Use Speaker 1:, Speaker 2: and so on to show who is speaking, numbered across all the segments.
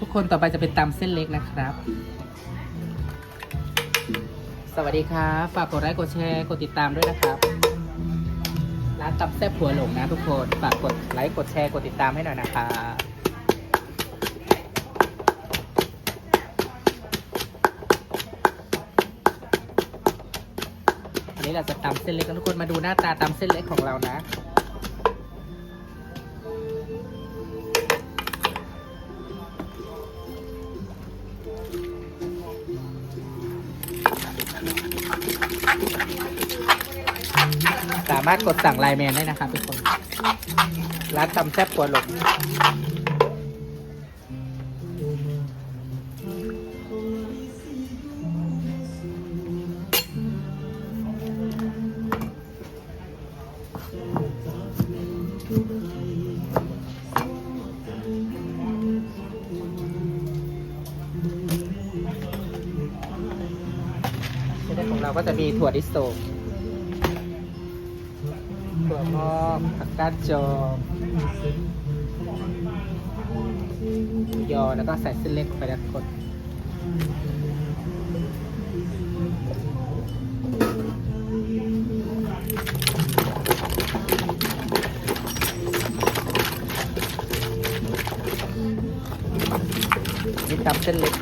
Speaker 1: ทุกคนต่อไปจะเป็นตำเส้นเล็กนะครับ สวัสดีครับ ฝากกดไลค์กดแชร์กดติดตามด้วยนะครับร้านตำแซ่บผัวหลงนะทุกคนฝากกดไลค์กดแชร์กดติดตามให้หน่อยนะครับวันนี้เราจะตำเส้นเล็กกันทุกคนมาดูหน้าตาตำเส้นเล็กของเรานะ สามารถกดสั่งไลน์แมนได้นะครับทุกคน ร้านตำแซ่บปัวหลงของเราก็จะมีถั่วลิสงถั่ วงอกผักกาดจอมยอแล้วก็ใส่เส้นเล็กไปแล้วกดนี่ตำเส้นเล็ก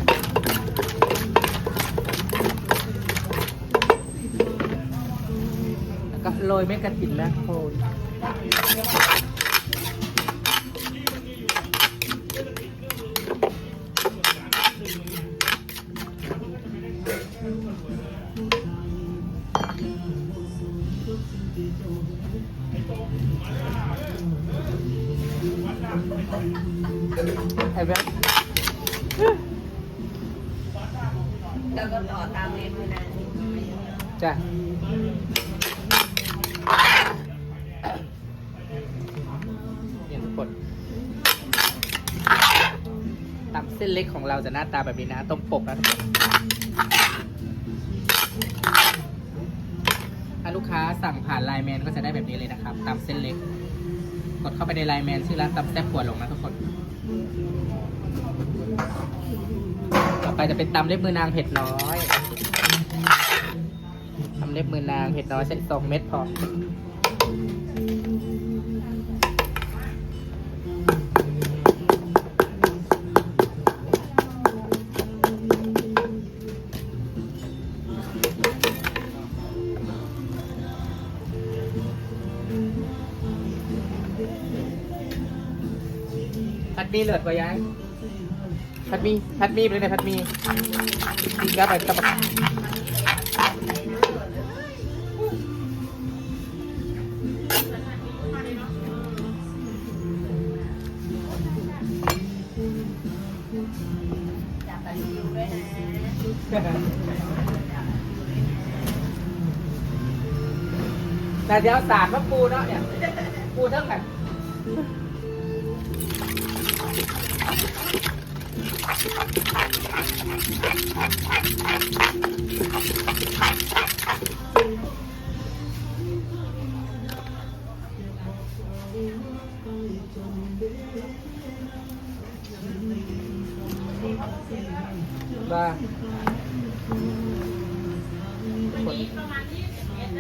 Speaker 1: แล้วก็ โรยเม็ดกระถินนะโคนไอ้แบบ
Speaker 2: แล้วก็ต่อตามเรียนมือนานนี่
Speaker 1: จ้ะ ส้นเล็กของเราจะหน้าตาแบบนี้นะ ตรงปกนะทุกคนถ้าลูกค้าสั่งผ่านไลน์แมนก็จะได้แบบนี้เลยนะครับตำเส้นเล็ก กดเข้าไปในไลน์แมนชื่อร้านตำแซ่บปวดหลงนะทุกคน ต่อไปจะเป็นตำเล็บมือนางเผ็ดน้อยตำเล็บมือนางเผ็ดน้อยใส่สองเม็ดพอ มีเลือดกว่ายังพัดมีพัดมีเป็นไงพัดมีดีก็ไปกับแต่เดี๋ยวสารมาปูเนาะเนี่ยปูเท่ากัน ว่า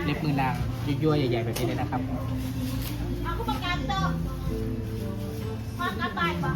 Speaker 1: เล็บมือนางยั่วๆใหญ่ๆแบบนี้เลยนะครับ
Speaker 2: เอาผู้ประกันตัว ความกระต่ายป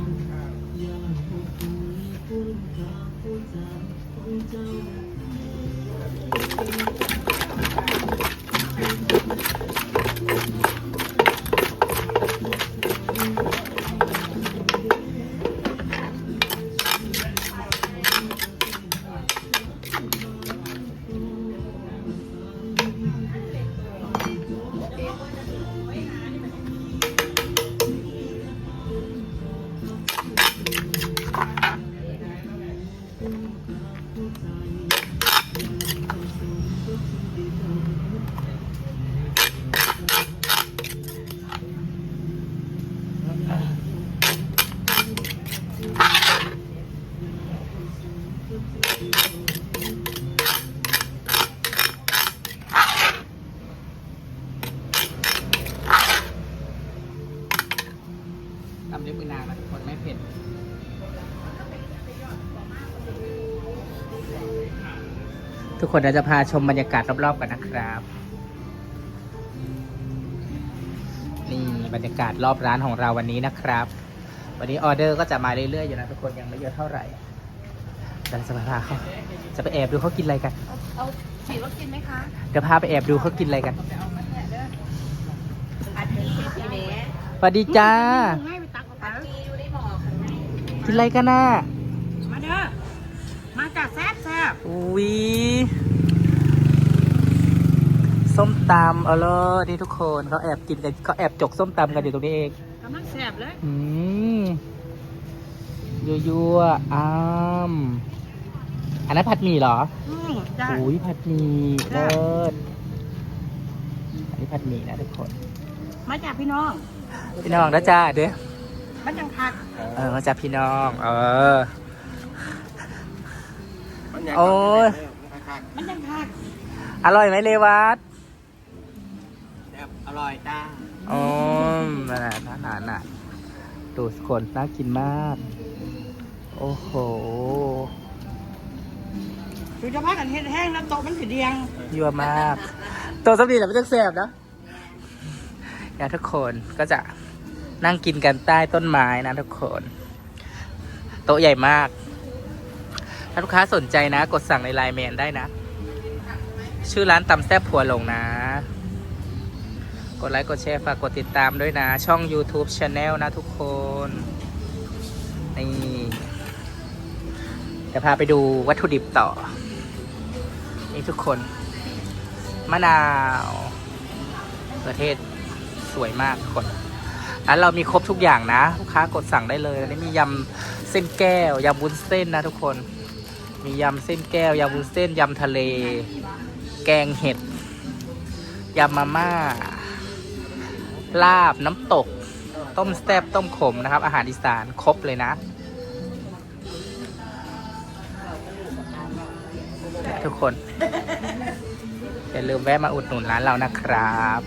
Speaker 2: ำ
Speaker 1: ด้วยมือนานะ
Speaker 2: ทุกค
Speaker 1: นไม่เผ็ดทุกคนเราจะพาชมบรรยากาศรอบๆกันนะครับ นี่บรรยากาศรอบร้านของเราวันนี้นะครับ วันนี้ออเดอร์ก็จะมาเรื่อยๆอยู่นะทุกคนยังไม่เยอะเท่าไหร่เราจะพาเขาจะไปแอบดูเขากินอะไรกัน
Speaker 2: เอาฉีดวัคซีนไหมคะ
Speaker 1: เดี๋ยวพาไปแอบดูเขากินอะไรกันสวัสดีจ้า
Speaker 2: กินอะ
Speaker 1: ไรกันน่ะ
Speaker 2: มาเด้อ มาจากแซ่บแซ่บ
Speaker 1: อุ้ยส้มตำเอาเลยนี่ทุกคนเขาแอบกินกันเขาแอบจกส้มตำกันอยู่ตรงนี้เอง
Speaker 2: กำลังแซ่บเลย
Speaker 1: อืมยัวยัวๆอ้ามอันนั้นผัดหมี่เหรอ
Speaker 2: อืมจ้า
Speaker 1: อุ้ยผัดหมี่
Speaker 2: จ้ะ
Speaker 1: เลิศอันนี้ผัดหมี่นะทุกคน
Speaker 2: มาจากพี่น้อง
Speaker 1: พี่น้องนะจ้าเด้อ
Speaker 2: มันยังคัก
Speaker 1: เออมาจากพี่น้อง เออโอ้ย
Speaker 2: มันยังคัก
Speaker 1: อร่อยไหมเลวัต
Speaker 3: อร่อยจ้า
Speaker 1: อ๋อน่าน่าน่าน่าดูสคนน่ากินมาก โอ้โห
Speaker 2: ดูจะพักกันเฮ็ดแห้งแล้วโตะมันสีเดียง
Speaker 1: ยั่วมาก ตัวสำลีแหละไม่ต้องแสบนะเนี่ยทุกคนก็จะ นั่งกินกันใต้ต้นไม้นะทุกคน โต๊ะใหญ่มาก ถ้าลูกค้าสนใจนะ กดสั่งในไลน์แมนได้นะ ชื่อร้านตำแซ่บผัวหลงนะ กดไลค์กดแชร์ฝากกดติดตามด้วยนะ ช่อง YouTube Channel นะทุกคน นี่เดี๋ยวพาไปดูวัตถุดิบต่อ นี่ทุกคน มะนาว ประเทศสวยมากทุกคน ร้านเรามีครบทุกอย่างนะลูกค้ากดสั่งได้เลยอันนี้มียำเส้นแก้วยำวุ้นเส้นนะทุกคน มียำเส้นแก้วยำวุ้นเส้นยำทะเล แกงเห็ดยำมาม่า ลาบน้ำตก ต้มแซ่บต้มขมนะครับ อาหารอีสานครบเลยนะทุกคน อย่าลืมแวะมาอุดหนุนร้านเรานะครับ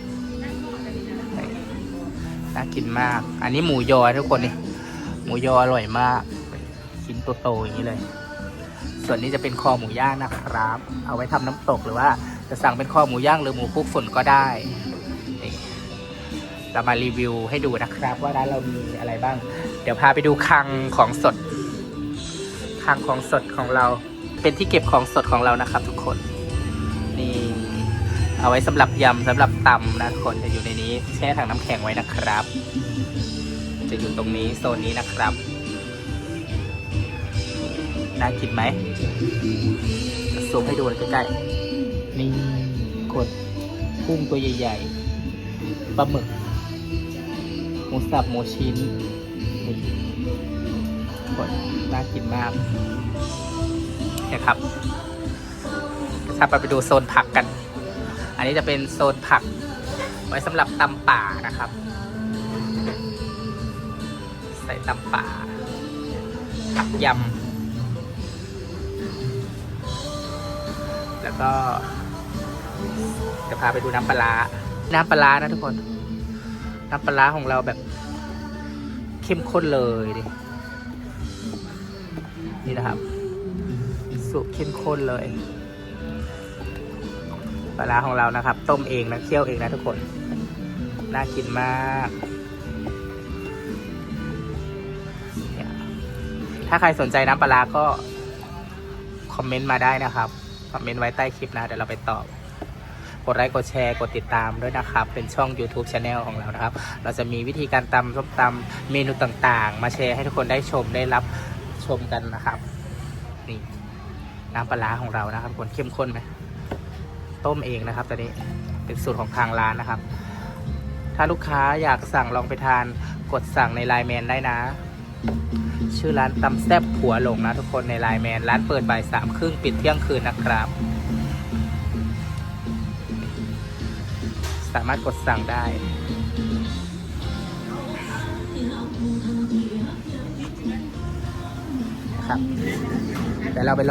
Speaker 1: น่ากินมาก อันนี้หมูยอทุกคนนี่หมูยออร่อยมาก ชิ้นโตๆอย่างนี้เลย ส่วนนี้จะเป็นคอหมูย่างนะครับ เอาไว้ทำน้ำตกหรือว่า จะสั่งเป็นคอหมูย่างหรือหมูคลุกฝนก็ได้เรามารีวิวให้ดูนะครับ ว่าร้านเรามีอะไรบ้าง เดี๋ยวพาไปดูคลังของสดคลังของสดของเรา เป็นที่เก็บของสดของเรานะครับ ทุกคนนี่ เอาไว้สำหรับยำสำหรับตำนะทุกคนจะอยู่ในนี้แช่ถังน้ำแข็งไว้นะครับ จะอยู่ตรงนี้โซนนี้นะครับน่ากินไหมซูมให้ดูใกล้ๆนี่กดกุ้งตัวใหญ่ๆปลาหมึกหมูสับหมูชิ้นนี่กดน่ากินมากนี่ยครับถ้าไปดูโซนผักกัน อันนี้จะเป็นโซนผัก ไว้สำหรับตำป่านะครับ ใส่ตำป่าผักยำแล้วก็ จะพาไปดูน้ำปลา น้ำปลานะทุกคน น้ำปลาของเราแบบ เข้มข้นเลยดินี่นะครับสูตรเข้มข้นเลย ลาร้าของเรานะครับ ต้มเองนะเคี่ยวเองนะทุกคน น่ากินมากถ้าใครสนใจน้ำปลาก็ คอมเมนต์มาได้นะครับ คอมเมนต์ไว้ใต้คลิปนะเดี๋ยวเราไปตอบ กดไลค์กดแชร์กดติดตามด้วยนะครับ เป็นช่อง YouTube Channel ของเรานะครับ เราจะมีวิธีการตำส้มตำเมนูต่างๆ มาแชร์ให้ทุกคนได้ชมได้รับชมกันนะครับ นี่น้ำปลาร้าของเรานะครับคนเข้มข้นไหม ต้มเองนะครับตอนนี้เป็นสูตรของทางร้านนะครับ ถ้าลูกค้าอยากสั่งลองไปทานกดสั่งในไลน์แมนได้นะ ชื่อร้านตำแซบผัวหลงนะทุกคนในไลน์แมนร้านเปิดบ่ายสามครึ่งปิดเที่ยงคืนนะครับ สามารถกดสั่งได้ครับเดี๋ยวเราไปรอ